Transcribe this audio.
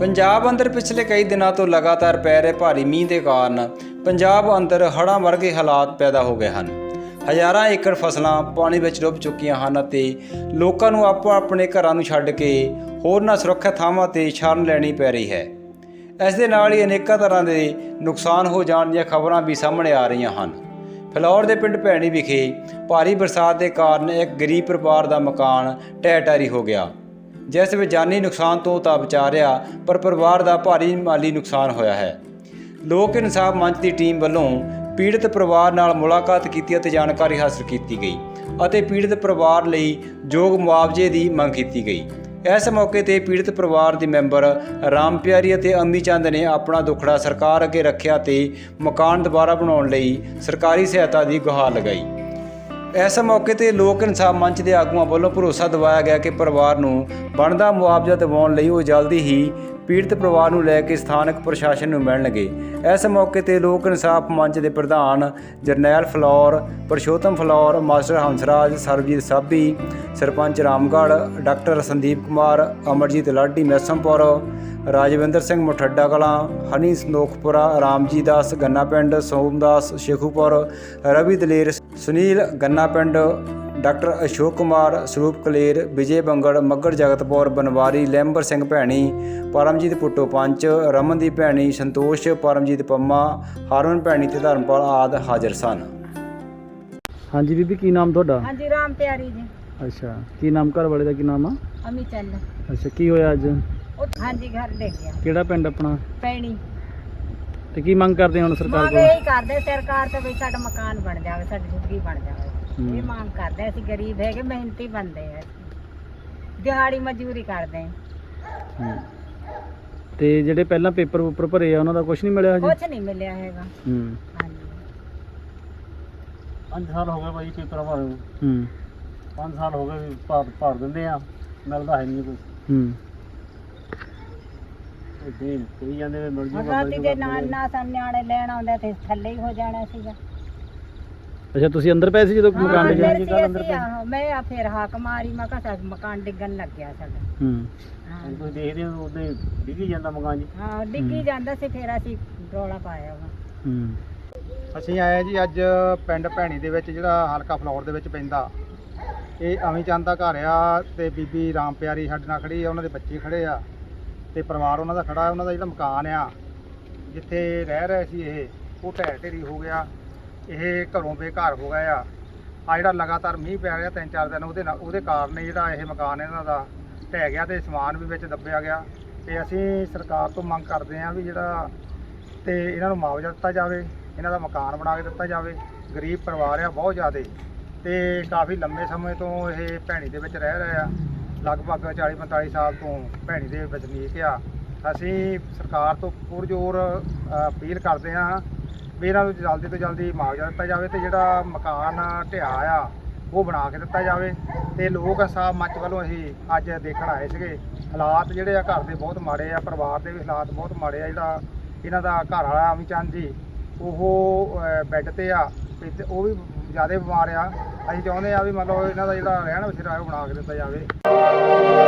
ਪੰਜਾਬ ਅੰਦਰ ਪਿਛਲੇ ਕਈ ਦਿਨਾਂ ਤੋਂ ਲਗਾਤਾਰ ਪੈ ਰਹੇ ਭਾਰੀ ਮੀਂਹ ਦੇ ਕਾਰਨ ਪੰਜਾਬ ਅੰਦਰ ਹੜ੍ਹਾਂ ਵਰਗੇ ਹਾਲਾਤ ਪੈਦਾ ਹੋ ਗਏ ਹਨ। ਹਜ਼ਾਰਾਂ ਏਕੜ ਫਸਲਾਂ ਪਾਣੀ ਵਿੱਚ ਡੁੱਬ ਚੁੱਕੀਆਂ ਹਨ ਅਤੇ ਲੋਕਾਂ ਨੂੰ ਆਪੋ ਆਪਣੇ ਘਰਾਂ ਨੂੰ ਛੱਡ ਕੇ ਹੋਰਨਾਂ ਸੁਰੱਖਿਅਤ ਥਾਵਾਂ ਤੇ ਸ਼ਰਨ ਲੈਣੀ ਪੈ ਰਹੀ ਹੈ। ਇਸ ਦੇ ਨਾਲ ਹੀ ਅਨੇਕਾਂ ਤਰ੍ਹਾਂ ਦੇ ਨੁਕਸਾਨ ਹੋ ਜਾਣ ਦੀਆਂ ਖਬਰਾਂ ਵੀ ਸਾਹਮਣੇ ਆ ਰਹੀਆਂ ਹਨ। ਫਲੌਰ ਦੇ ਪਿੰਡ ਭੈਣੀ ਵਿਖੇ ਭਾਰੀ ਬਰਸਾਤ ਦੇ ਕਾਰਨ ਇੱਕ ਗਰੀਬ ਪਰਿਵਾਰ ਦਾ ਮਕਾਨ ਟਹਿ ਢਾਰੀ ਹੋ ਗਿਆ। ਜਿਸ ਵਿੱਚ ਜਾਨੀ ਨੁਕਸਾਨ ਤੋਂ ਤਾਂ ਬਚਾ ਰਿਹਾ, ਪਰ ਪਰਿਵਾਰ ਦਾ ਭਾਰੀ ਮਾਲੀ ਨੁਕਸਾਨ ਹੋਇਆ ਹੈ। ਲੋਕ ਇਨਸਾਫ ਮੰਚ ਦੀ ਟੀਮ ਵੱਲੋਂ ਪੀੜਤ ਪਰਿਵਾਰ ਨਾਲ ਮੁਲਾਕਾਤ ਕੀਤੀ ਅਤੇ ਜਾਣਕਾਰੀ ਹਾਸਲ ਕੀਤੀ ਗਈ ਅਤੇ ਪੀੜਤ ਪਰਿਵਾਰ ਲਈ ਯੋਗ ਮੁਆਵਜ਼ੇ ਦੀ ਮੰਗ ਕੀਤੀ ਗਈ। ਇਸ ਮੌਕੇ ਤੇ ਪੀੜਤ ਪਰਿਵਾਰ ਦੇ ਮੈਂਬਰ ਰਾਮ ਪਿਆਰੀ ਅਤੇ ਅੰਮੀ ਚੰਦ ਨੇ ਆਪਣਾ ਦੁੱਖੜਾ ਸਰਕਾਰ ਅੱਗੇ ਰੱਖਿਆ ਤੇ ਮਕਾਨ ਦੁਬਾਰਾ ਬਣਾਉਣ ਲਈ ਸਰਕਾਰੀ ਸਹਾਇਤਾ ਦੀ ਗੁਹਾਰ ਲਗਾਈ। ਇਸ ਮੌਕੇ ਤੇ ਲੋਕ ਇਨਸਾਫ ਮੰਚ ਦੇ ਆਗੂਆਂ ਵੱਲੋਂ ਭਰੋਸਾ ਦਿਵਾਇਆ ਗਿਆ ਕਿ ਪਰਿਵਾਰ ਨੂੰ ਬਣਦਾ ਮੁਆਵਜ਼ਾ ਦਿਵਾਉਣ ਲਈ ਉਹ ਜਲਦੀ ਹੀ ਪੀੜਤ ਪਰਿਵਾਰ ਨੂੰ ਲੈ ਕੇ ਸਥਾਨਕ ਪ੍ਰਸ਼ਾਸਨ ਨੂੰ ਮਿਲਣਗੇ ਇਸ ਮੌਕੇ ਤੇ ਲੋਕ ਇਨਸਾਫ ਮੰਚ ਦੇ ਪ੍ਰਧਾਨ ਜਰਨੈਲ ਫਲੌਰ, ਪਰਸ਼ੋਤਮ ਫਲੌਰ, ਮਾਸਟਰ ਹੰਸਰਾਜ, ਸਰਬਜੀਤ ਸਾਬੀ, ਸਰਪੰਚ ਰਾਮਗੜ੍ਹ, ਡਾਕਟਰ ਸੰਦੀਪ ਕੁਮਾਰ, ਅਮਰਜੀਤ ਲਾਡੀ ਮੈਸਮਪੁਰ ਰਾਜਵਿੰਦਰ ਸਿੰਘ ਮੁਠੱਡਾ ਕਲਾਂ ਹਨੀ ਸੰਦੋਖਪੁਰਾ ਰਾਮਜੀ ਦਾਸ ਗੰਨਾ ਪਿੰਡ ਸੋਮਦਾਸ ਸ਼ੇਖੂਪੁਰ ਰਵੀ ਦਲੇਰ ਸੁਨੀਲ ਗੰਨਾ ਪਿੰਡ ਡਾਕਟਰ ਅਸ਼ੋਕ ਕੁਮਾਰ ਸਰੂਪ ਕਲੇਰ ਵਿਜੇ ਬੰਗੜ ਮੱਗੜ ਜਗਤਪੁਰ ਬਨਵਾਰੀ ਲੈਂਬਰ ਸਿੰਘ ਭੈਣੀ ਪਰਮਜੀਤ ਪੁੱਟੋ ਪੰਚ ਰਮਨਦੀਪ ਭੈਣੀ ਸੰਤੋਸ਼ ਪਰਮਜੀਤ ਪੰਮਾ ਹਰਮਨ ਭੈਣੀ ਤੇ ਧਰਮਪਾਲ ਆਦ ਹਾਜ਼ਰ ਸਨ। ਹਾਂਜੀ ਬੀਬੀ ਕੀ ਨਾਮ ਤੁਹਾਡਾ? ਹਾਂਜੀ ਰਾਮ ਪਿਆਰੀ ਜੀ। ਅੱਛਾ ਕੀ ਨਾਮ ਘਰ ਵਾਲੇ ਦਾ ਕੀ ਨਾਮ ਆ? ਅਮੀ ਚੰਦ। ਅੱਛਾ ਕੀ ਹੋਇਆ ਅੱਜ? ਹਾਂਜੀ ਘਰ ਡਿੱਗ ਗਿਆ ਕਿਹੜਾ ਪਿੰਡ ਆਪਣਾ? ਪੈਣੀ। ਤੇ ਕੀ ਮੰਗ ਕਰਦੇ ਹੁਣ ਸਰਕਾਰ ਮੰਗ ਕੋਲ? ਇਹ ਕਰਦੇ ਸਰਕਾਰ ਤੋਂ ਵੀ ਸਾਡਾ ਮਕਾਨ ਬਣ ਜਾਵੇ ਸਾਡੀ ਜ਼ਿੰਦਗੀ ਬਣ ਜਾਵੇ। ਇਹ ਮੰਗ ਕਰਦੇ ਅਸੀਂ ਗਰੀਬ ਹੈਗੇ ਮਿਹਨਤੀ ਬੰਦੇ ਆ ਦਿਹਾੜੀ ਮਜ਼ਦੂਰੀ ਕਰਦੇ ਆ। ਹੂੰ। ਤੇ ਜਿਹੜੇ ਪਹਿਲਾਂ ਪੇਪਰ ਉੱਪਰ ਭਰੇ ਆ ਉਹਨਾਂ ਦਾ ਕੁਝ ਨਹੀਂ ਮਿਲਿਆ ਹਜੇ? ਕੁਝ ਨਹੀਂ ਮਿਲਿਆ ਹੈਗਾ। ਹੂੰ। ਹਾਂਜੀ। 5 ਸਾਲ ਹੋ ਗਏ ਬਾਈ ਪੇਪਰ ਭਰੇ ਹੂੰ। 5 ਸਾਲ ਹੋ ਗਏ ਵੀ ਭਰ ਭਰ ਦਿੰਦੇ ਆ ਮਿਲਦਾ ਹੈ ਨਹੀਂ ਕੁਝ ਹੂੰ। ਦੇ ਕਹੀ ਜਾਂਦੇ ਨੇ ਮਿਲ ਹੁਣ ਜੂਗਾ ਰਾਤੀ ਦੇ ਨਾਲ ਨਾ ਸਾਨੂੰ ਨਿਆਣੇ ਲੈਣ ਆਉਂਦੇ ਤੇ ਥੱਲੇ ਹੀ ਹੋ ਜਾਣਾ ਸੀਗਾ। ਅੱਛਾ ਤੁਸੀਂ ਅੰਦਰ ਪਏ ਸੀ ਜਦੋਂ ਮਕਾਨ ਡਿੱਗਿਆ ਅੰਦਰ ਸੀ ਅਸੀਂ, ਆਹੋ, ਮੈਂ ਆ ਫਿਰ ਹਾਕ ਮਾਰੀ ਮੈਂ ਕਿਹਾ ਸਾਡਾ ਮਕਾਨ ਡਿੱਗਣ ਲੱਗਿਆ ਸਾਡਾ। ਹੂੰ। ਹਾਂ। ਦੇਖਦੇ ਹੋ ਉਹਦੇ ਡਿੱਗੀ ਜਾਂਦਾ ਮਕਾਨ ਜੀ। ਹਾਂ ਡਿੱਗੀ ਜਾਂਦਾ ਸੀ ਫਿਰ ਅਸੀਂ ਰੌਲਾ ਪਾਇਆ ਵਾ। ਹੂੰ। ਅਸੀਂ ਆਏ ਜੀ ਅੱਜ ਪਿੰਡ ਭੈਣੀ ਦੇ ਵਿੱਚ ਜਿਹੜਾ ਹਲਕਾ ਫਲੌਰ ਦੇ ਵਿੱਚ ਪੈਂਦਾ। ਇਹ ਅਮੀ ਚੰਦ ਦਾ ਘਰ ਆ ਤੇ ਬੀਬੀ ਰਾਮ ਪਿਆਰੀ ਸਾਡੇ ਨਾਲ ਖੜੀ ਆ ਉਹਨਾਂ ਦੇ ਬੱਚੇ ਖੜੇ ਆ। ਤੇ ਪਰਿਵਾਰ ਉਹਨਾਂ ਦਾ ਖੜਾ ਉਹਨਾਂ ਦਾ ਜਿਹੜਾ ਮਕਾਨ ਆ, ਜਿੱਥੇ ਰਹਿ ਰਹੇ ਸੀ ਇਹ, ਉਹ ਢਹਿ ਢੇਰੀ ਹੋ ਗਿਆ। ਇਹ ਘਰੋਂ ਬੇਘਰ ਹੋ ਗਿਆ ਆ। ਆ ਜਿਹੜਾ ਲਗਾਤਾਰ ਮੀਂਹ ਪੈ ਰਿਹਾ ਤਿੰਨ ਚਾਰ ਦਿਨ, ਉਹਦੇ ਨਾਲ, ਉਹਦੇ ਕਾਰਨ ਹੀ ਜਿਹੜਾ ਇਹ ਮਕਾਨ ਇਹਨਾਂ ਦਾ ਢਹਿ ਗਿਆ ਤੇ ਸਮਾਨ ਵੀ ਵਿੱਚ ਦੱਬਿਆ ਗਿਆ। ਤੇ ਅਸੀਂ ਸਰਕਾਰ ਤੋਂ ਮੰਗ ਕਰਦੇ ਹਾਂ ਵੀ ਜਿਹੜਾ, ਤੇ ਇਹਨਾਂ ਨੂੰ ਮੁਆਵਜ਼ਾ ਦਿੱਤਾ ਜਾਵੇ, ਇਹਨਾਂ ਦਾ ਮਕਾਨ ਬਣਾ ਕੇ ਦਿੱਤਾ ਜਾਵੇ। ਗਰੀਬ ਪਰਿਵਾਰ ਆ ਬਹੁਤ ਜ਼ਿਆਦਾ, ਤੇ ਕਾਫੀ ਲੰਮੇ ਸਮੇਂ ਤੋਂ ਇਹ ਭੈਣੀ ਦੇ ਵਿੱਚ ਰਹਿ ਰਹੇ ਆ। ਲਗਭਗ 40 45 ਸਾਲ ਤੋਂ ਭੈਣੀ ਦੇ ਵਸਨੀਕ ਆ ਅਸੀਂ ਸਰਕਾਰ ਤੋਂ ਪੁਰਜੋਰ ਅ, ਅਪੀਲ ਕਰਦੇ ਹਾਂ ਵੀ ਇਹਨਾਂ ਨੂੰ ਜਲਦੀ ਤੋਂ ਜਲਦੀ ਮੁਆਵਜ਼ਾ ਦਿੱਤਾ ਜਾਵੇ ਤੇ ਜਿਹੜਾ ਮਕਾਨ ਢਿਆ ਆ ਉਹ ਬਣਾ ਕੇ ਦਿੱਤਾ ਜਾਵੇ। ਤੇ ਲੋਕ ਇਨਸਾਫ ਮੰਚ ਵੱਲੋਂ ਅਸੀਂ ਅੱਜ ਦੇਖਣ ਆਏ ਸੀਗੇ। ਹਾਲਾਤ ਜਿਹੜੇ ਆ ਘਰ ਦੇ ਬਹੁਤ ਮਾੜੇ ਆ ਪਰਿਵਾਰ ਦੇ ਵੀ ਹਾਲਾਤ ਬਹੁਤ ਮਾੜੇ ਆ। ਜਿਹੜਾ ਇਹਨਾਂ ਦਾ ਘਰ ਵਾਲਾ ਅਮੀ ਚੰਦ ਜੀ ਉਹ ਬੈੱਡ ਤੇ ਆ ਉਹ ਵੀ ਜ਼ਿਆਦਾ ਬਿਮਾਰ ਆ। ਅਸੀਂ ਚਾਹੁੰਦੇ ਆ ਵੀ ਮਤਲਬ ਇਹਨਾਂ ਦਾ ਜਿਹੜਾ ਰਹਿਣ ਬਸੇਰਾ ਉਹ ਬਣਾ ਕੇ ਦਿੱਤਾ ਜਾਵੇ।